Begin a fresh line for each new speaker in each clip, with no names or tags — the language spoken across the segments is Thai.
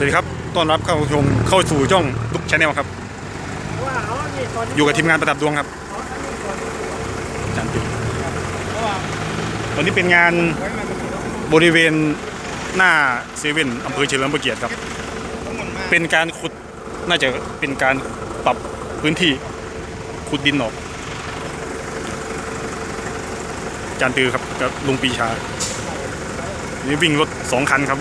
สวัสดีครับ ต้อนรับเข้าชมเข้าสู่ช่องลุกชาแนลครับ
อ
ยู่กับทีมงานประดับดวงครับ
เอาอันนี้ก่อน
อาจารย์ปิ๊ก
เพราะว่า
วันนี้เป็นงานบริเวณหน้าเซเว่นอำเภอเฉลิมพระเกียรติครับ เป็นการขุดน่าจะเป็นการปรับพื้นที่ขุดดินออกอาจารย์ตือครับกับลุงปีชา นี่วิ่งรถสองคันครับ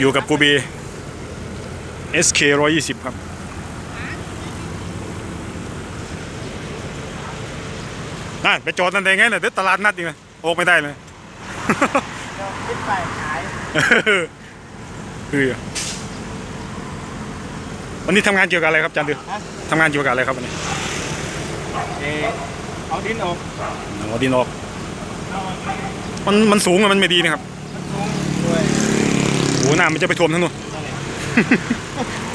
อยู่กับกูบี SK 120 ครับ นั่น ไปจอดนั่นได้ไงเนี่ยเดี๋ยวตลาดนัดอีกนะออกไม่ได้เลย
เดี๋ยวคิดไปขาย
คือ วันนี้ทำงานเกี่ยวกับอะไรครับอาจารย์ดือ
ฮะ
ทำงานเกี่ยวกับอะไรครับวันนี้
เออเอาดินออก
เอาดินออก
เอาอันนี้
มันมันสูงอะมันไม่ดีนะครับ
มันสูงด้วย
โอ้โหน้ำมันจะไปท่วมทั้งนู้น
นั่นแหละ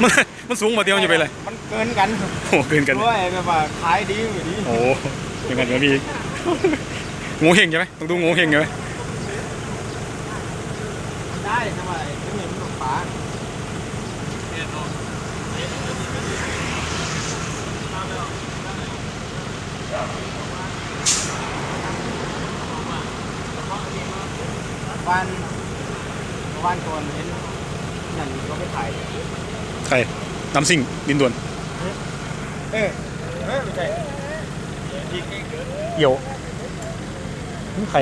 มันมันสูงมาเดียวมันจะไปเลย
มันเกินกัน
โอ้โหเกินกัน
ด้วยแบบว่าขายดีอยู่ดี
โอ้โหอย่างนั้นก็มีงูเฮงใช่ไหมต้องดูงูเฮงใช่ไหม
ได้ทำไมถึงเห็นลูกปลา วันวันก่อนเห็นนั่นเขาไปถ่าย
ใครน้ำซิ่งดินด่วน
เออเออไม่ใช่อีก
เอี่ยวใคร